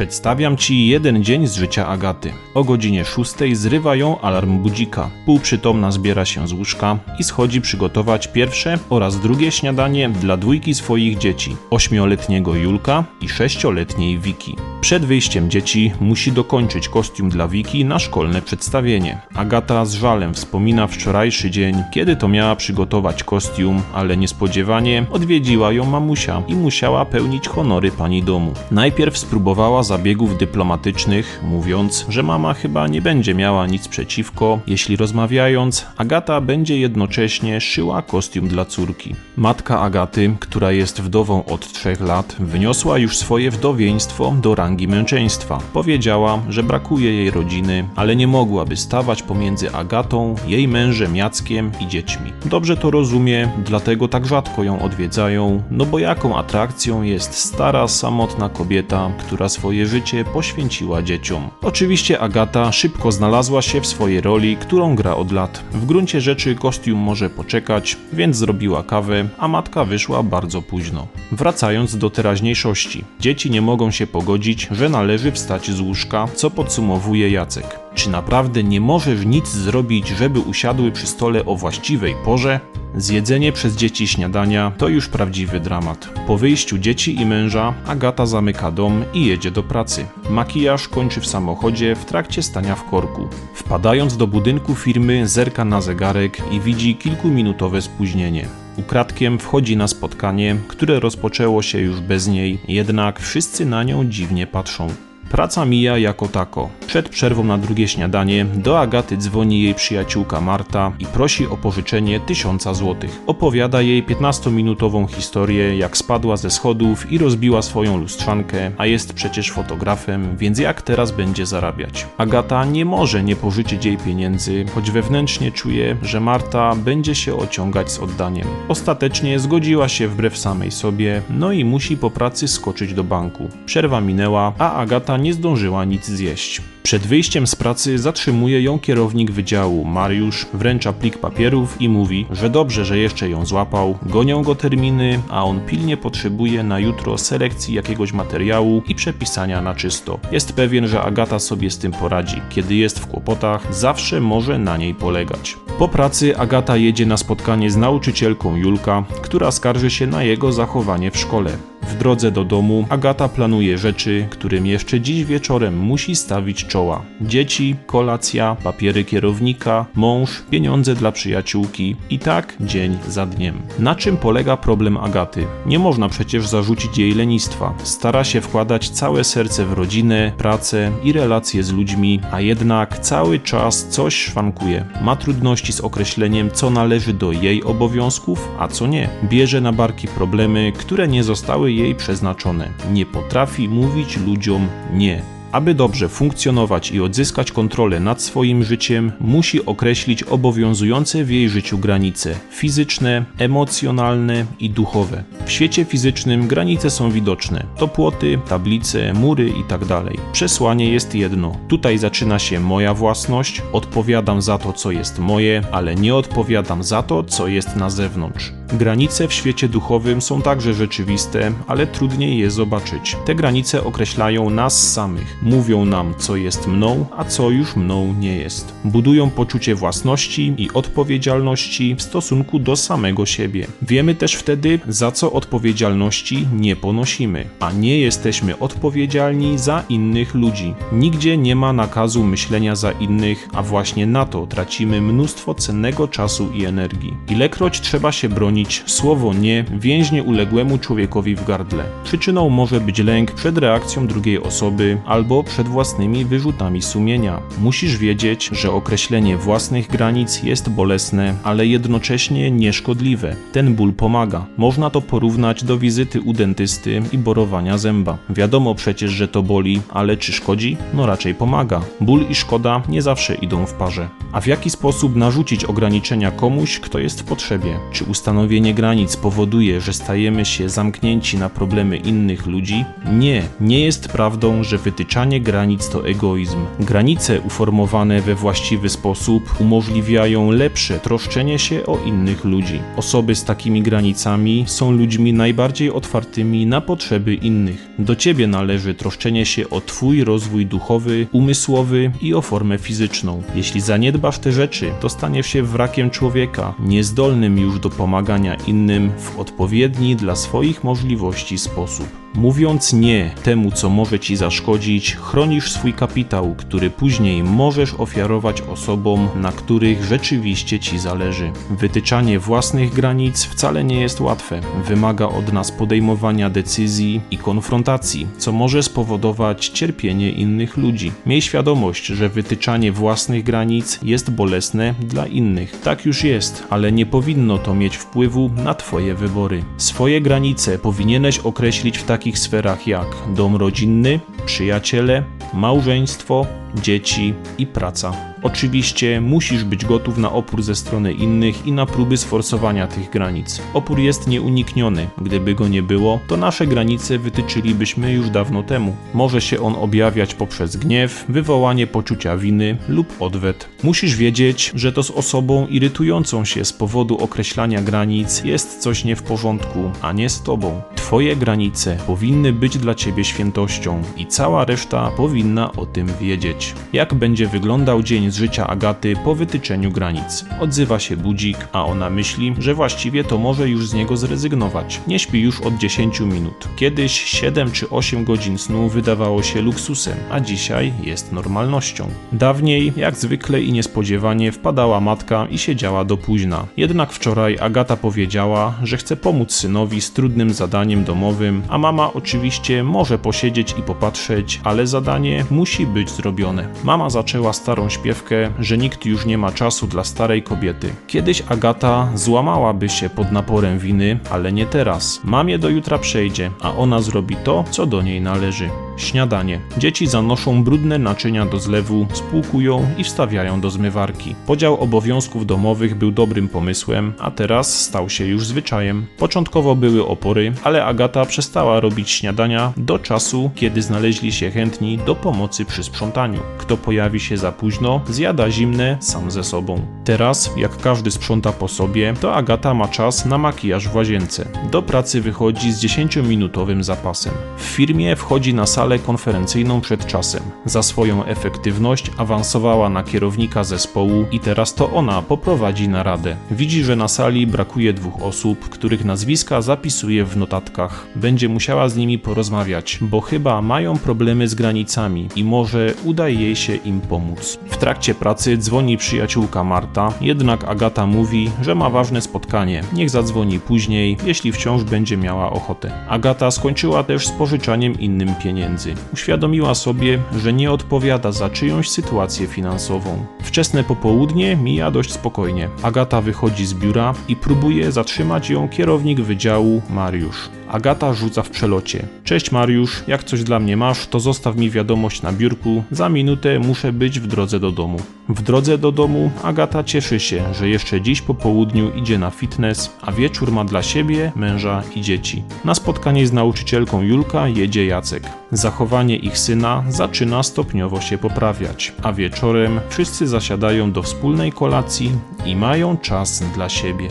Przedstawiam ci jeden dzień z życia Agaty. O godzinie 6 zrywa ją alarm budzika. Półprzytomna zbiera się z łóżka i schodzi przygotować pierwsze oraz drugie śniadanie dla dwójki swoich dzieci: ośmioletniego Julka i sześcioletniej Wiki. Przed wyjściem dzieci musi dokończyć kostium dla Wiki na szkolne przedstawienie. Agata z żalem wspomina wczorajszy dzień, kiedy to miała przygotować kostium, ale niespodziewanie odwiedziła ją mamusia i musiała pełnić honory pani domu. Najpierw spróbowała zabiegów dyplomatycznych, mówiąc, że mama chyba nie będzie miała nic przeciwko, jeśli rozmawiając, Agata będzie jednocześnie szyła kostium dla córki. Matka Agaty, która jest wdową od trzech lat, wyniosła już swoje wdowieństwo do rangi męczeństwa. Powiedziała, że brakuje jej rodziny, ale nie mogłaby stawać pomiędzy Agatą, jej mężem Jackiem i dziećmi. Dobrze to rozumie, dlatego tak rzadko ją odwiedzają, no bo jaką atrakcją jest stara, samotna kobieta, która swoje życie poświęciła dzieciom. Oczywiście Agata szybko znalazła się w swojej roli, którą gra od lat. W gruncie rzeczy kostium może poczekać, więc zrobiła kawę, a matka wyszła bardzo późno. Wracając do teraźniejszości. Dzieci nie mogą się pogodzić, że należy wstać z łóżka, co podsumowuje Jacek. Czy naprawdę nie możesz nic zrobić, żeby usiadły przy stole o właściwej porze? Zjedzenie przez dzieci śniadania to już prawdziwy dramat. Po wyjściu dzieci i męża Agata zamyka dom i jedzie do pracy. Makijaż kończy w samochodzie w trakcie stania w korku. Wpadając do budynku firmy zerka na zegarek i widzi kilkuminutowe spóźnienie. Ukradkiem wchodzi na spotkanie, które rozpoczęło się już bez niej, jednak wszyscy na nią dziwnie patrzą. Praca mija jako tako. Przed przerwą na drugie śniadanie do Agaty dzwoni jej przyjaciółka Marta i prosi o pożyczenie tysiąca złotych. Opowiada jej 15-minutową historię, jak spadła ze schodów i rozbiła swoją lustrzankę, a jest przecież fotografem, więc jak teraz będzie zarabiać? Agata nie może nie pożyczyć jej pieniędzy, choć wewnętrznie czuje, że Marta będzie się ociągać z oddaniem. Ostatecznie zgodziła się wbrew samej sobie, no i musi po pracy skoczyć do banku. Przerwa minęła, a Agata nie zdążyła nic zjeść. Przed wyjściem z pracy zatrzymuje ją kierownik wydziału, Mariusz, wręcza plik papierów i mówi, że dobrze, że jeszcze ją złapał, gonią go terminy, a on pilnie potrzebuje na jutro selekcji jakiegoś materiału i przepisania na czysto. Jest pewien, że Agata sobie z tym poradzi. Kiedy jest w kłopotach, zawsze może na niej polegać. Po pracy Agata jedzie na spotkanie z nauczycielką Julka, która skarży się na jego zachowanie w szkole. W drodze do domu Agata planuje rzeczy, którym jeszcze dziś wieczorem musi stawić czoła. Dzieci, kolacja, papiery kierownika, mąż, pieniądze dla przyjaciółki i tak dzień za dniem. Na czym polega problem Agaty? Nie można przecież zarzucić jej lenistwa. Stara się wkładać całe serce w rodzinę, pracę i relacje z ludźmi, a jednak cały czas coś szwankuje. Ma trudności z określeniem, co należy do jej obowiązków, a co nie. Bierze na barki problemy, które nie zostały jej przeznaczone. Nie potrafi mówić ludziom nie. Aby dobrze funkcjonować i odzyskać kontrolę nad swoim życiem, musi określić obowiązujące w jej życiu granice fizyczne, emocjonalne i duchowe. W świecie fizycznym granice są widoczne: to płoty, tablice, mury itd. Przesłanie jest jedno: tutaj zaczyna się moja własność, odpowiadam za to, co jest moje, ale nie odpowiadam za to, co jest na zewnątrz. Granice w świecie duchowym są także rzeczywiste, ale trudniej je zobaczyć. Te granice określają nas samych, mówią nam, co jest mną, a co już mną nie jest. Budują poczucie własności i odpowiedzialności w stosunku do samego siebie. Wiemy też wtedy, za co odpowiedzialności nie ponosimy, a nie jesteśmy odpowiedzialni za innych ludzi. Nigdzie nie ma nakazu myślenia za innych, a właśnie na to tracimy mnóstwo cennego czasu i energii. Ilekroć trzeba się bronić, słowo nie więźnie uległemu człowiekowi w gardle. Przyczyną może być lęk przed reakcją drugiej osoby albo przed własnymi wyrzutami sumienia. Musisz wiedzieć, że określenie własnych granic jest bolesne, ale jednocześnie nieszkodliwe. Ten ból pomaga. Można to porównać do wizyty u dentysty i borowania zęba. Wiadomo przecież, że to boli, ale czy szkodzi? No raczej pomaga. Ból i szkoda nie zawsze idą w parze. A w jaki sposób narzucić ograniczenia komuś, kto jest w potrzebie? Czy ustanowić Stanowienie granic powoduje, że stajemy się zamknięci na problemy innych ludzi? Nie, nie jest prawdą, że wytyczanie granic to egoizm. Granice uformowane we właściwy sposób umożliwiają lepsze troszczenie się o innych ludzi. Osoby z takimi granicami są ludźmi najbardziej otwartymi na potrzeby innych. Do ciebie należy troszczenie się o twój rozwój duchowy, umysłowy i o formę fizyczną. Jeśli zaniedbasz te rzeczy, to staniesz się wrakiem człowieka, niezdolnym już do pomagania innym w odpowiedni dla swoich możliwości sposób. Mówiąc nie temu, co może ci zaszkodzić, chronisz swój kapitał, który później możesz ofiarować osobom, na których rzeczywiście ci zależy. Wytyczanie własnych granic wcale nie jest łatwe. Wymaga od nas podejmowania decyzji i konfrontacji, co może spowodować cierpienie innych ludzi. Miej świadomość, że wytyczanie własnych granic jest bolesne dla innych. Tak już jest, ale nie powinno to mieć wpływu na Twoje wybory. Swoje granice powinieneś określić w takich sferach jak dom rodzinny, przyjaciele, małżeństwo, dzieci i praca. Oczywiście musisz być gotów na opór ze strony innych i na próby sforsowania tych granic. Opór jest nieunikniony. Gdyby go nie było, to nasze granice wytyczylibyśmy już dawno temu. Może się on objawiać poprzez gniew, wywołanie poczucia winy lub odwet. Musisz wiedzieć, że to z osobą irytującą się z powodu określania granic jest coś nie w porządku, a nie z tobą. Twoje granice powinny być dla ciebie świętością i cała reszta powinna o tym wiedzieć. Jak będzie wyglądał dzień z życia Agaty po wytyczeniu granic? Odzywa się budzik, a ona myśli, że właściwie to może już z niego zrezygnować. Nie śpi już od 10 minut. Kiedyś 7 czy 8 godzin snu wydawało się luksusem, a dzisiaj jest normalnością. Dawniej, jak zwykle i niespodziewanie, wpadała matka i siedziała do późna. Jednak wczoraj Agata powiedziała, że chce pomóc synowi z trudnym zadaniem domowym, a mama oczywiście może posiedzieć i popatrzeć, ale zadanie musi być zrobione. Mama zaczęła starą śpiewkę, że nikt już nie ma czasu dla starej kobiety. Kiedyś Agata złamałaby się pod naporem winy, ale nie teraz. Mamie do jutra przejdzie, a ona zrobi to, co do niej należy. Śniadanie. Dzieci zanoszą brudne naczynia do zlewu, spłukują i wstawiają do zmywarki. Podział obowiązków domowych był dobrym pomysłem, a teraz stał się już zwyczajem. Początkowo były opory, ale Agata przestała robić śniadania do czasu, kiedy znaleźli się chętni do pomocy przy sprzątaniu. Kto pojawi się za późno, zjada zimne sam ze sobą. Teraz, jak każdy sprząta po sobie, to Agata ma czas na makijaż w łazience. Do pracy wychodzi z 10-minutowym zapasem. W firmie wchodzi na salę konferencyjną przed czasem. Za swoją efektywność awansowała na kierownika zespołu i teraz to ona poprowadzi naradę. Widzi, że na sali brakuje dwóch osób, których nazwiska zapisuje w notatkach. Będzie musiała z nimi porozmawiać, bo chyba mają problemy z granicami i może uda jej się im pomóc. W trakcie pracy dzwoni przyjaciółka Marta, jednak Agata mówi, że ma ważne spotkanie. Niech zadzwoni później, jeśli wciąż będzie miała ochotę. Agata skończyła też z pożyczaniem innym pieniędzy. Uświadomiła sobie, że nie odpowiada za czyjąś sytuację finansową. Wczesne popołudnie mija dość spokojnie. Agata wychodzi z biura i próbuje zatrzymać ją kierownik wydziału Mariusz. Agata rzuca w przelocie. Cześć Mariusz, jak coś dla mnie masz, to zostaw mi wiadomość na biurku. Za minutę muszę być w drodze do domu. W drodze do domu Agata cieszy się, że jeszcze dziś po południu idzie na fitness, a wieczór ma dla siebie, męża i dzieci. Na spotkanie z nauczycielką Julka jedzie Jacek. Zachowanie ich syna zaczyna stopniowo się poprawiać, a wieczorem wszyscy zasiadają do wspólnej kolacji i mają czas dla siebie.